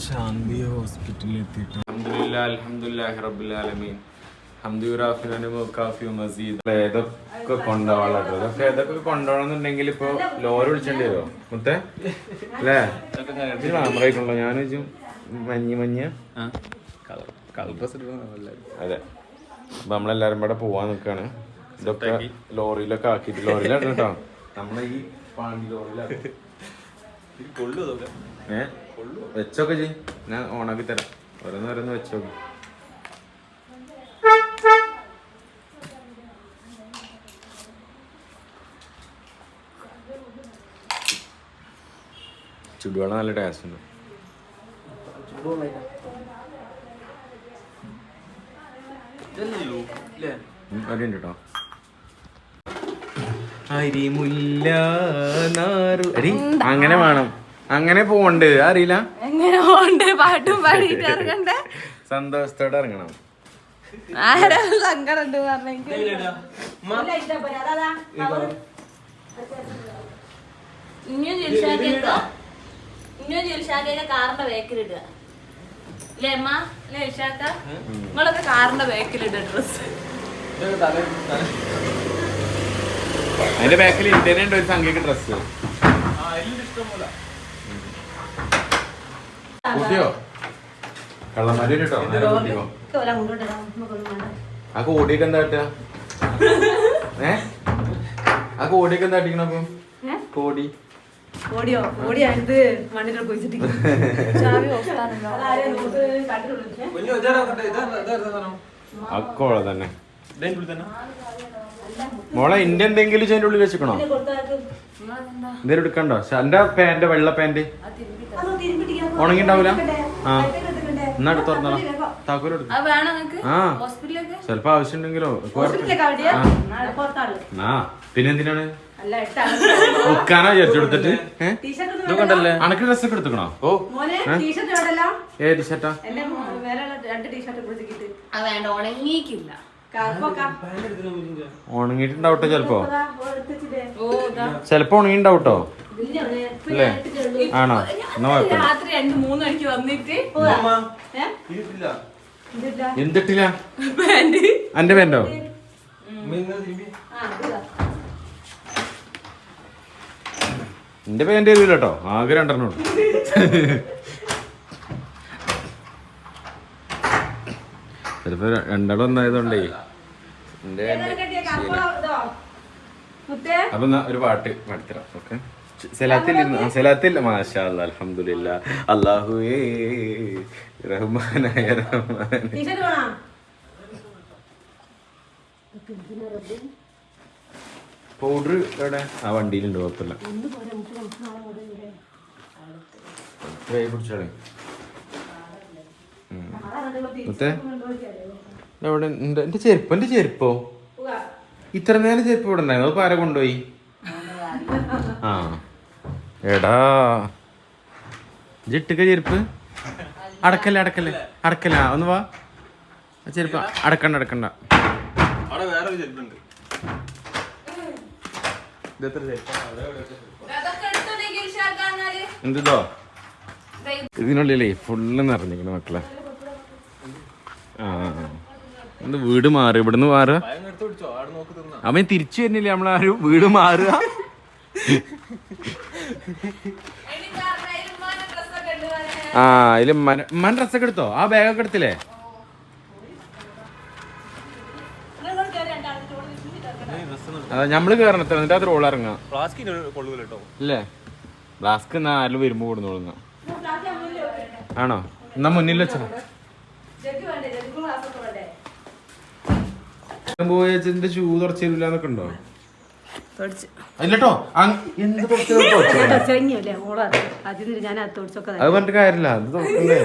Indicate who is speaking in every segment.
Speaker 1: ശാന്തി ഹോസ്പിറ്റലിൽ എത്തിയിട്ട് ഏതൊക്കെ കൊണ്ടുപോകാനുള്ളത് ഇതൊക്കെ ഏതൊക്കെ കൊണ്ടുപോകണമെന്നുണ്ടെങ്കിൽ ഇപ്പൊ ലോറി വിളിച്ചേണ്ടി വരുമോ മുത്തേ അല്ലേ ക്യാമറ ആയിക്കൊണ്ടോ ഞാൻ മഞ്ഞ് മഞ്ഞ് അതെ. അപ്പൊ നമ്മളെല്ലാരും കൂടെ പോവാൻ നിക്കാണ്. ഇതൊക്കെ ലോറിയിലൊക്കെ ആക്കിയിട്ട് ലോറിയിലാണ് കേട്ടോ. നമ്മളെ ഈ പാണ്ടി ലോറിയിലാണ്.
Speaker 2: കൊള്ളു അതൊക്കെ.
Speaker 1: ഏ? വെച്ചോക്കെ ചെയ് ഞാൻ ഓണാക്കി തരാം. ഓരോന്ന് ഓരോന്ന് വെച്ചോക്കെ. ചുടുവെള്ളം നല്ല ടേസ്റ്റ് ഉണ്ട്. കേട്ടോ അരിമുല്ല നാറു. അരി അങ്ങനെ വേണം. അങ്ങനെ പോണ്ട് അറിയില്ല
Speaker 3: എങ്ങനെ പോണ്ട് പാട്ടും പാടിയിട്ട് ഇറങ്ങണ്ടേ?
Speaker 1: സന്തോഷത്തോടെ ഇറങ്ങണം.
Speaker 3: ആരാ സങ്കടം ഉണ്ട് ഇനിയും ഇനിയും കാറിന്റെ ബാക്കിലിടുക. അല്ലേ അമ്മ അല്ലേ ഇഷാക്ക നിങ്ങളൊക്കെ കാറിന്റെ ബാക്കിലിടുക ഡ്രസ്
Speaker 1: അതിന്റെ ബാക്കിൽ ഇന്ത്യനെ ഉണ്ട് ഒരു സംഖ്യക്ക് ഡ്രസ്
Speaker 2: ആ എല്ലാം ഇഷ്ടം പോലെ.
Speaker 1: കൂട്ടിയോ? കള്ളന്മാര് കേട്ടോ കൂട്ടിയോ ആ കോടിയൊക്കെ എന്താ കിട്ടുക ഏ? ആ കോടിയൊക്കെ എന്താ അടിക്കണം അപ്പം? കോടി.
Speaker 4: ഓടിയോ കുഴിച്ചിട്ട്
Speaker 1: അക്കോള തന്നെ. മോളെ ഇന്റെ എന്തെങ്കിലും ഇതിന്റെ ഉള്ളിൽ വെച്ചിക്കണോ? എന്തേലും എടുക്കണ്ടോ? എന്റെ പാന്റ്? വെള്ള പാന്റ്? ഉണങ്ങിണ്ടാവൂല? ആ. എന്നാ എടുത്ത് തുറന്നോ? താക്കൂര് എടുക്കും.
Speaker 3: അത് വേണോ നിങ്ങക്ക്?
Speaker 1: ആ. ചെലപ്പോ ആവശ്യമുണ്ടെങ്കിലോ ആ. പിന്നെന്തിനാണ്? ഉക്കാനാ വിചാരിച്ചു
Speaker 4: കൊടുത്തിട്ട്
Speaker 2: ഇതൊക്കെ ഉണ്ടല്ലേ?
Speaker 1: അനക്ക് ഡ്രസ് ഒക്കെ എടുത്തുക്കണോ? ഓ.
Speaker 4: ഏ? ടീഷർട്ടാ
Speaker 1: ഉണങ്ങിട്ടുണ്ടാവട്ടോ ചെലപ്പോ. ചെലപ്പോ ഉണങ്ങിണ്ടാവട്ടോ അല്ലേ? ആണോ? എന്നാ കുഴപ്പമില്ല.
Speaker 3: രാത്രി രണ്ട് മൂന്ന് മണിക്ക് വന്നിട്ട്
Speaker 1: എന്തിട്ടില്ല?
Speaker 3: പാന്റ്.
Speaker 4: ആ, ഇതാ.
Speaker 1: എന്റെ തരൂല കേട്ടോ ആകെ രണ്ടെണ്ണം ചിലപ്പോ രണ്ടെണ്ണം ഒന്നായതുകൊണ്ടേ. എന്റെ അപ്പൊ ഒരു പാട്ട് പാടിത്തരാം ഓക്കെ? സലാത്തിൽ സെലാത്തിൽ മാഷാ അൽഹംദുലില്ല. അല്ലാഹുവേ റഹ്മാനായ റഹ്മാൻ. പൗഡർ എവിടെ? ആ വണ്ടിയിലുണ്ട് കുഴപ്പമില്ല. എവിടെ? എന്റെ ചെരുപ്പ് എന്റെ ചെരുപ്പോ? ഇത്ര നേരം ചെരുപ്പ് ഇവിടെ ഉണ്ടായിരുന്നു. അത് പാര കൊണ്ടുപോയി. എടാ. ജിട്ടുക ചെരുപ്പ്? അടക്കല്ലേ അടക്കല്ലേ അടക്കല്ല. ഒന്ന് വാ. ചെരുപ്പ്. അടക്കണ്ട അടക്കണ്ട. എന്തോ ഇതിനുള്ളിലേ ഫുള്ള് നിറഞ്ഞിരിക്കണ മക്കളെ. ആ. എന്ത് വീട് മാറി? ഇവിടുന്ന് മാറുക അവൻ തിരിച്ചു വരുന്നില്ലേ നമ്മളാരും? വീട് മാറുക? ആ അതിൽ മൻ ഡ്രസ്സൊക്കെ എടുത്തോ? ആ ബാഗൊക്കെ എടുത്തില്ലേ? അതാ നമ്മൾ കേറണത്ര എന്നിട്ട് അത് റോൾ ഇറങ്ങാം. ഇല്ലേ? ഫ്ലാസ്ക് എന്നാ ആരും വരുമ്പോ കൊടുന്നോളുന്ന ആണോ? എന്നാ മുന്നിൽ വെച്ചോ. പോയ ഷൂ ഉണ്ടോ തുറച്ചോ?
Speaker 4: ഞാൻ അത്
Speaker 1: പറഞ്ഞിട്ട് കാര്യമില്ല. അത് തുറക്കണ്ടേ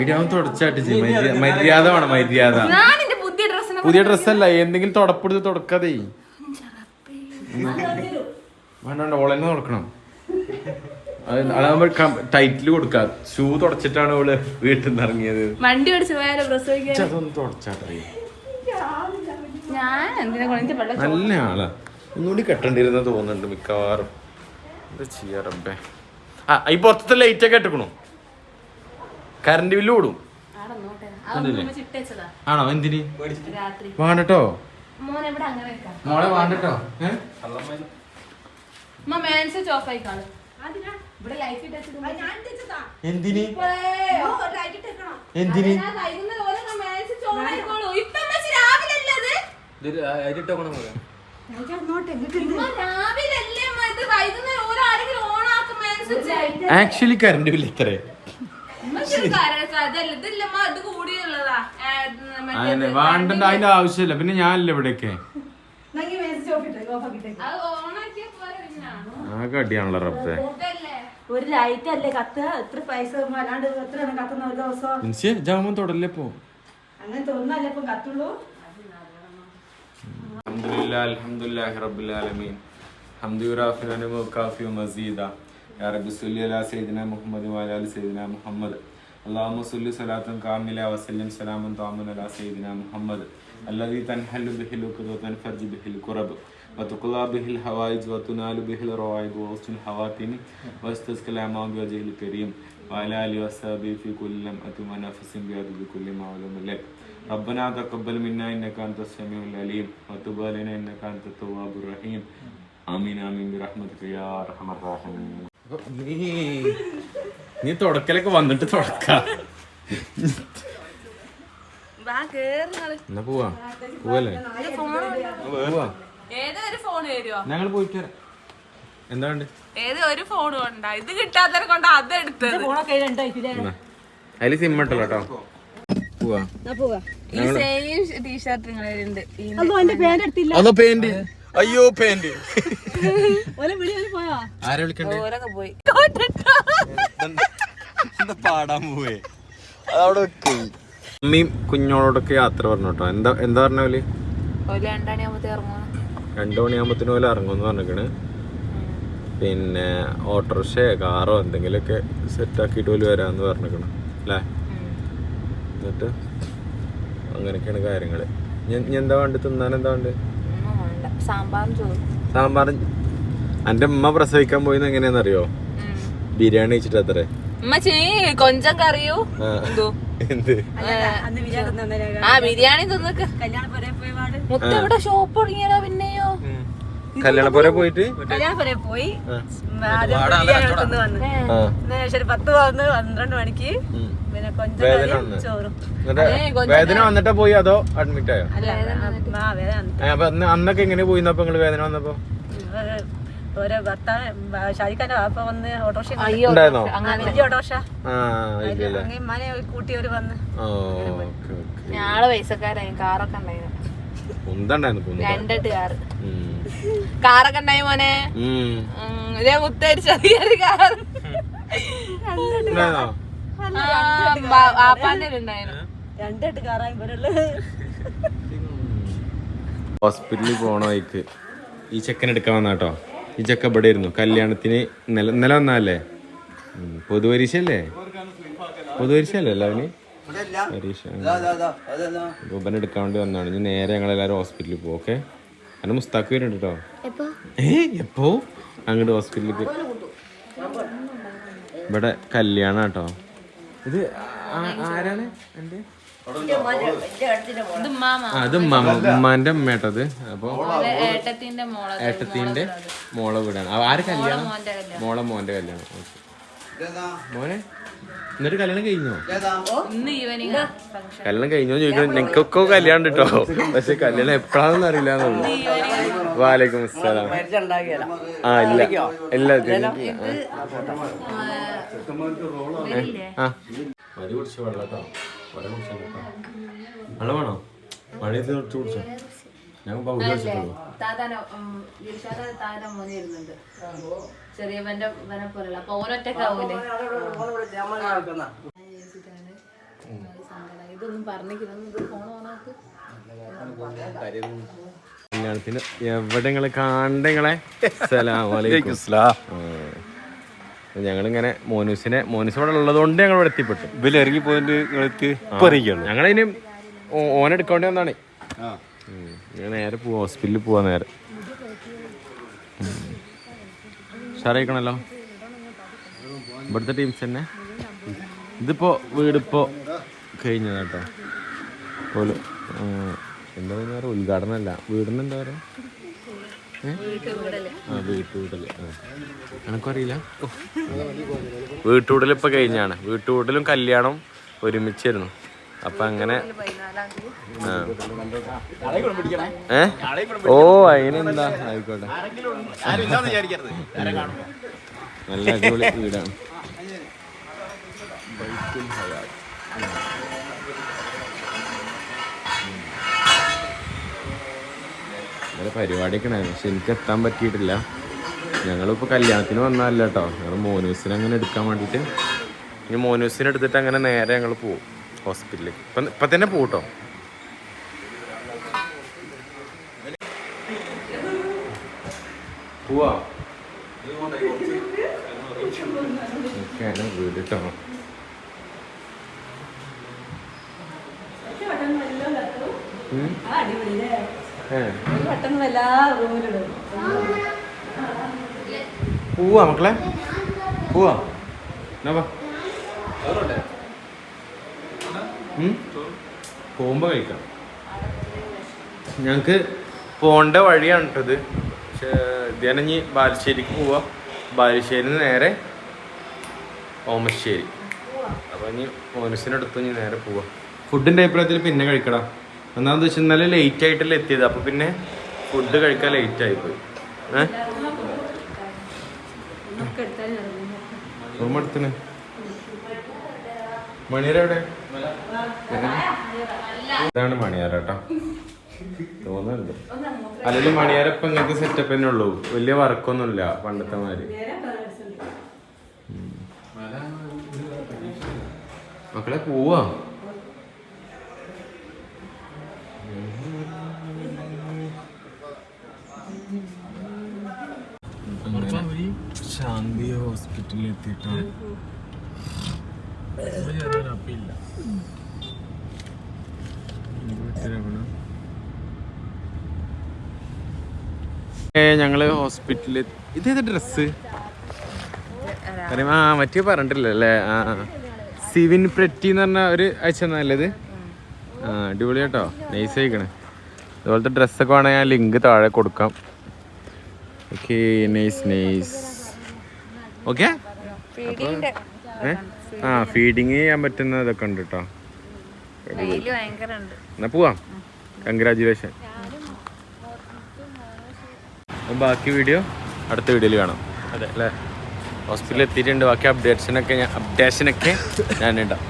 Speaker 1: ഇടി അവൻ തുടച്ചാട്ട് ചെയ്യും. മര്യാദ വേണം മര്യാദ.
Speaker 3: പുതിയ
Speaker 1: ഡ്രസ്സല്ല എന്തെങ്കിലും തുടപ്പെടുത്ത് തുടക്കാതെ. വേണ്ട ഓളന്നെ തുടക്കണം. അത് അതാകുമ്പോ ടൈറ്റിൽ കൊടുക്ക. ഷൂ തുടച്ചിട്ടാണ് ഓൾ വീട്ടിൽ നിന്ന് ഇറങ്ങിയത്.
Speaker 3: വണ്ടി പോയാലോ പ്രസവിക്കാൻ
Speaker 1: അതൊന്ന് തുടച്ചാട്ടറിയ?
Speaker 3: ഞാൻ എന്തിനാ എനിക്ക് വെള്ളം
Speaker 1: നല്ല ആളാ. ഒന്നുകൂടി കെട്ടണ്ടിരുന്ന തോന്നുന്നുണ്ട് മിക്കവാറും. എന്താ ചെയ്യാ റബ്ബേ? ആ ഈ പുറത്തെ ലൈറ്റ് ഒക്കെ ഇട്ടിക്കണു? കറണ്ട് ബില്ല് കൂടും. ആണോ? എന്തിന്?
Speaker 3: രാത്രി.
Speaker 1: വേണ്ടട്ടോ?
Speaker 3: മോനെ ഇവിടെ അങ്ങനെ വെക്കാം
Speaker 1: മോളെ വേണ്ടട്ടോ? എന്തിന്?
Speaker 3: അമ്മ ഇതില്ല അമ്മ ഇത് കൂടിയുള്ളതാ. ആ, മറ്റേ
Speaker 1: അതിന്
Speaker 3: ഇത്
Speaker 1: വേണ്ടണ്ട അതിന്റെ ആവശ്യമില്ല. പിന്നെ ഞാനല്ലേ ഇവിടെയൊക്കെ ആകെ അടിയാണല്ലോ റബ്ബേ.
Speaker 4: ഒരു ലൈറ്റ് അല്ലേ കത്ത് എത്ര പൈസ അല്ലാണ്ട് എത്ര എണ്ണം കത്തുന്ന ഒരു ദിവസം?
Speaker 1: ജാമൻ തൊടല്ലേ പോ.
Speaker 4: അങ്ങനെ തോന്നുന്നല്ലേ ഇപ്പൊ കത്തുള്ളൂ?
Speaker 1: അലഹമുല്ല അലഹമുല്ലാഹി റബുലാലമീൻ ഹംദുറാഫിനു മസീദ യാ റബ്ബി സുല്ലി അലാ സൈദിന മുഹമ്മദ് വാലാൽ സൈദിന മുഹമ്മദ് അള്ളാഹു സുല്ലി സലാത്തും കാമില വസല്ലം സലാമും താമുൻ അലാ സൈദിന മുഹമ്മദ് അല്ലതി തൻഹല്ലു ബിഹിൽ ഉഖുദു ഫർജ് ബിഹിൽ ഖുറബ് വതുഖ്ലാ ബിഹിൽ ഹവായിജ് വതുനാലു ബിഹിൽ റവായിബ് വസ്തുൽ ഹവാതിമി വസ്തസ്കൽ അമാം ബിവജിഹിൽ കരീം വഅലാ അലി വസ്ഹബി ഫി കുല്ലം അതുമ നഫസിൻ ബിഅദബി കുല്ലി മാവലും ലക് كل لمحة ونفس بعدد كل معلوم لك ربنا تقبل منا انك انت السميع العليم وتب علينا انك انت التواب الرحيم ആമീൻ ആമീൻ ബിറഹ്മതിക യാ അർഹമർ റഹീം നീ നീ തുടക്കലൊക്കെ വന്നിട്ട് തുടക്ക
Speaker 3: വാ കേറുന്നത്
Speaker 1: എന്നാ പോവാ പോവല്ലേ പോവാ
Speaker 3: ഏതോ ഒരു ഫോൺ വരുമോ
Speaker 1: ഞങ്ങൾ പോയിട്ട് വരാം എന്താ ഉണ്ട്
Speaker 3: ഏതോ ഒരു ഫോൺ കൊണ്ടാ ഇത് കിട്ടാത്തവരെ കൊണ്ട് അത് എടുത്തത്
Speaker 4: ഫോണൊക്കെ രണ്ടായിട്ടില്ലേ
Speaker 1: അതിൽ സിം ഇട്ടല്ലോ കേട്ടോ അതോ പേന്റ് അയ്യോ പേന്റ് ആരെ വിളിക്കണ്ടേ?
Speaker 3: പോയി.
Speaker 1: പാടാൻ പോവേ? അതവിടെ അമ്മയും കുഞ്ഞോളോടൊക്കെ യാത്ര പറഞ്ഞു കേട്ടോ എന്താ എന്താ പറഞ്ഞ പോലെ രണ്ടു മണിയാകുമ്പത്തിന് പോലെ ഇറങ്ങുമെന്ന് പറഞ്ഞിരിക്കണ്. പിന്നെ ഓട്ടോറിക്ഷയോ കാറോ എന്തെങ്കിലുമൊക്കെ സെറ്റ് ആക്കിയിട്ട് പോലും വരാമെന്ന് പറഞ്ഞിരിക്കണം. അല്ലേ? എന്നിട്ട് അങ്ങനെയൊക്കെയാണ് കാര്യങ്ങൾ ഞാൻ എന്താ വേണ്ട തിന്നാൻ എന്താ വേണ്ട. സാമ്പാർ എന്റെ ഉമ്മ പ്രസവിക്കാൻ പോയിന്ന് എങ്ങനെയാണെന്നറിയോ ബിരിയാണി വെച്ചിട്ട് അത്രേ.
Speaker 3: കൊഞ്ചം കറിയോ.
Speaker 1: എന്ത്?
Speaker 4: അന്ന് ബിരിയാണി തന്നേനെ
Speaker 3: ആ ബിരിയാണി തിന്നക്ക്.
Speaker 4: കല്യാണ പോരെ പോയി പാട്
Speaker 3: മുത്ത ഇവിടെ ഷോപ്പ് തുടങ്ങിയതാ പിന്നെയോ?
Speaker 1: കല്യാണപ്പുര പോയിട്ട്?
Speaker 4: കല്യാണ പോയി.
Speaker 1: ആ.
Speaker 4: ആദ്യം ബിരിയാണി എടുത്തുനിന്ന് വന്ന്.
Speaker 1: ആ.
Speaker 4: പിന്നെ ശരി പത്ത് വന്ന് പന്ത്രണ്ട് മണിക്ക് പിന്നെ കൊഞ്ചം
Speaker 1: വേദന
Speaker 4: കറിയും ചോറും.
Speaker 1: വേദന വന്നിട്ടാ പോയി അതോ അഡ്മിറ്റ് ആയോ? അപ്പൊ അന്ന് അന്നൊക്കെ എങ്ങനെ പോയി നിങ്ങൾ വേദന വന്നപ്പോ?
Speaker 4: ഒരു- ഒരു ഭർത്താവ് ഷാജിക്കാന്റെ വാപ്പ വന്ന് ഓട്ടോറിക്ഷ വലിയ ഓട്ടോറിക്ഷ. അങ്ങനെ മനെ കൂട്ടി ഒരു വന്ന്.
Speaker 3: ഞങ്ങൾ പൈസക്കാരായി കാറൊക്കെ ഉണ്ടായിരുന്നു. കാറൊക്കെ ഉണ്ടായി മോനെ. ഇതേ കാറ്. കാർ
Speaker 1: ഉണ്ടായിരുന്നോ?
Speaker 3: ആപ്പാന്റെ ഉണ്ടായിരുന്നു.
Speaker 4: രണ്ടെട്ട് കാറായി പോലുള്ള
Speaker 1: ഹോസ്പിറ്റലിൽ പോണ വഴിക്ക് ഈ ചെക്കൻ എടുക്കാൻ വന്ന കേട്ടോ ഈ ചെക്ക ഇവിടെ ഇരുന്നു കല്യാണത്തിന് നില നില വന്നല്ലേ പൊതുപരീക്ഷ അല്ലേ പൊതുപരീക്ഷ അല്ലേ അല്ല അവന് രൂപനെ എടുക്കാൻ വേണ്ടി വന്നാണ്. ഇനി നേരെ ഞങ്ങൾ എല്ലാവരും ഹോസ്പിറ്റലിൽ പോകും ഓക്കെ അങ്ങനെ മുസ്താഖ് വരുന്നുണ്ട് കേട്ടോ ഏ എപ്പോ? അങ്ങോട്ട് ഹോസ്പിറ്റലിലേക്ക് ഇവിടെ കല്യാണം കേട്ടോ ഇത് ആ- ആരാണ്? എന്റെ അത് ഉമ്മാന്റെ ഉമ്മേട്ടത് അപ്പൊ
Speaker 3: ഏട്ടത്തിന്റെ മോളെ
Speaker 1: ഏട്ടത്തിന്റെ മോളെ വീടാണ്. ആ, ആര് കല്യാണം. മോളെ മോന്റെ കല്യാണം. ഓക്കേ. മോനെ എന്നിട്ട് കല്യാണം കഴിഞ്ഞോ?
Speaker 3: ഇന്ന് ഈവനിങ്
Speaker 1: കല്യാണം കഴിഞ്ഞോ ചോദിക്കണം നിങ്ങൾക്കൊക്കെ കല്യാണം കിട്ടോ പക്ഷെ കല്യാണം എപ്പോഴാണെന്ന് അറിയില്ല വാലേക്കും അസ്സലാം. ആ ഇല്ല. ഇല്ല ആ. മതി കുടിച്ചു വെള്ളം കേട്ടോ വെള്ളം കുടിച്ചോ കേട്ടോ വെള്ളം വേണോ? മഴയത്ത് കുറച്ച് കുടിച്ചോ? ഞാൻ പൗഡർ കുടിച്ചിട്ടുള്ളൂ
Speaker 3: ചെറിയവന്റെ വന പോലുള്ള അപ്പൊ ഓനൊറ്റക്കാവൂലേ ഇതൊന്നും പറഞ്ഞിരിക്കുന്നു ഫോൺ ഓണാക്ക്
Speaker 1: കല്യാണത്തിന് എവിടെ നിങ്ങളെ കാണണ്ട നിങ്ങളെ ഞങ്ങളിങ്ങനെ മോനൂസിനെ മോനൂസ് ഇവിടെ ഉള്ളതുകൊണ്ട് ഞങ്ങൾ ഇവിടെ എത്തിപ്പെട്ടു.
Speaker 5: ഇവർ ഇറങ്ങി പോയിട്ട്
Speaker 1: ഞങ്ങളിനി ഓനെടുക്കേണ്ടി വന്നാണ്. ഞാൻ നേരെ പോവാ. ഹോസ്പിറ്റലിൽ പോവാ നേരെ. ഉഷാറായിക്കണല്ലോ. ഇവിടുത്തെ ടീംസ് തന്നെ. ഇതിപ്പോ വീടിപ്പോ കഴിഞ്ഞത് കേട്ടോ പോലും എന്താ പറയുക ഉദ്ഘാടനം അല്ല വീടിന് എന്താ പറയുക വീട്ടുകൂടൽ. എനക്കറിയില്ല. വീട്ടുകൂടൽ കഴിഞ്ഞാണ്. വീട്ടുകൂടലും കല്യാണം ഒരുമിച്ചായിരുന്നു. അപ്പൊ അങ്ങനെ ആ. ഏ? ഓ അതിനെന്താ? ആയിക്കോട്ടെ. നല്ല അടിപൊളി വീടാണ്. ഇന്നലെ പരിപാടിയൊക്കെ ഉണ്ടായിരുന്നു പക്ഷെ എനിക്ക് എത്താൻ പറ്റിയിട്ടില്ല. ഞങ്ങളിപ്പോൾ കല്യാണത്തിന് വന്നതല്ല കേട്ടോ. ഞങ്ങൾ മോനൂസിനെ അങ്ങനെ എടുക്കാൻ വേണ്ടിട്ട് ഇനി മോനൂസിനെ എടുത്തിട്ട് അങ്ങനെ നേരെ ഞങ്ങൾ പോവും. ഹോസ്പിറ്റലിലേക്ക്. ഇപ്പം ഇപ്പം തന്നെ പോട്ടോ പോവാ. വീട് കേട്ടോ
Speaker 4: റൂമിലിടും
Speaker 1: പോവാ മക്കളെ. പോവാ. എന്നാ വാ. ഉം? പോകുമ്പോ കഴിക്കാം. ഞങ്ങക്ക് പോണ്ട വഴിയാണ് കേട്ടത് പക്ഷേ ഇതേനെ ബാലുശ്ശേരിക്ക് പോവാ. ബാലുശ്ശേരി നേരെ ഓമശ്ശേരി. അപ്പൊ ഇനി മോനസിനടുത്ത് ഇനി നേരെ പോവാ. ഫുഡിന്റെ അഭിപ്രായത്തിൽ പിന്നെ കഴിക്കടാ. ഒന്നാമത് വെച്ചാൽ ഇന്നലെ ലേറ്റ് ആയിട്ടല്ലേ എത്തിയത്. അപ്പൊ പിന്നെ ഫുഡ് കഴിക്കാൻ ലേറ്റ് ആയി പോയി. ഏഹ്
Speaker 4: ഒക്കെ
Speaker 1: റൂം എടുത്തിന് മണിയറ എവിടെ ഇതാണ് മണിയാരട്ടോ തോന്നുന്നുണ്ട്. അല്ലെങ്കിൽ മണിയറ ഇപ്പൊ ഇങ്ങനത്തെ സെറ്റപ്പ് തന്നെ ഉള്ളൂ. വലിയ വർക്കൊന്നുമില്ല പണ്ടത്തെ മാതിരി. മക്കളെ പോവാ. ശാന്തി ഹോസ്പിറ്റലിൽ എത്തിയിട്ടാണ്. ഞങ്ങൾ ഹോസ്പിറ്റലിൽ ഇതേത് ഡ്രസ്സ്? ആ മറ്റേ പറഞ്ഞിട്ടില്ലല്ലേ ആ ആ. സിവിൻ പ്രറ്റി എന്ന് പറഞ്ഞ ഒരു അയച്ചു നല്ലത്. ആ അടിപൊളി കേട്ടോ. നൈസ് ആയിക്കണേ. അതുപോലത്തെ ഡ്രസ്സൊക്കെ വേണമെങ്കിൽ ഞാൻ ലിങ്ക് താഴെ കൊടുക്കാം. ഓക്കെ നൈസ് നൈസ് ഓക്കെ ആ ഫീഡിങ് ചെയ്യാൻ പറ്റുന്ന ഇതൊക്കെ ഉണ്ട് കേട്ടോ എന്നാ പോവാം. കൺഗ്രാജുലേഷൻ ബാക്കി വീഡിയോ അടുത്ത വീഡിയോയിൽ കാണാം. അതെ. അല്ലേ? ഹോസ്പിറ്റലിൽ എത്തിയിട്ടുണ്ട്. ബാക്കി അപ്ഡേറ്റ്സിനൊക്കെ ഞാൻ അപ്ഡേഷനൊക്കെ ഞാൻ ഉണ്ടാവും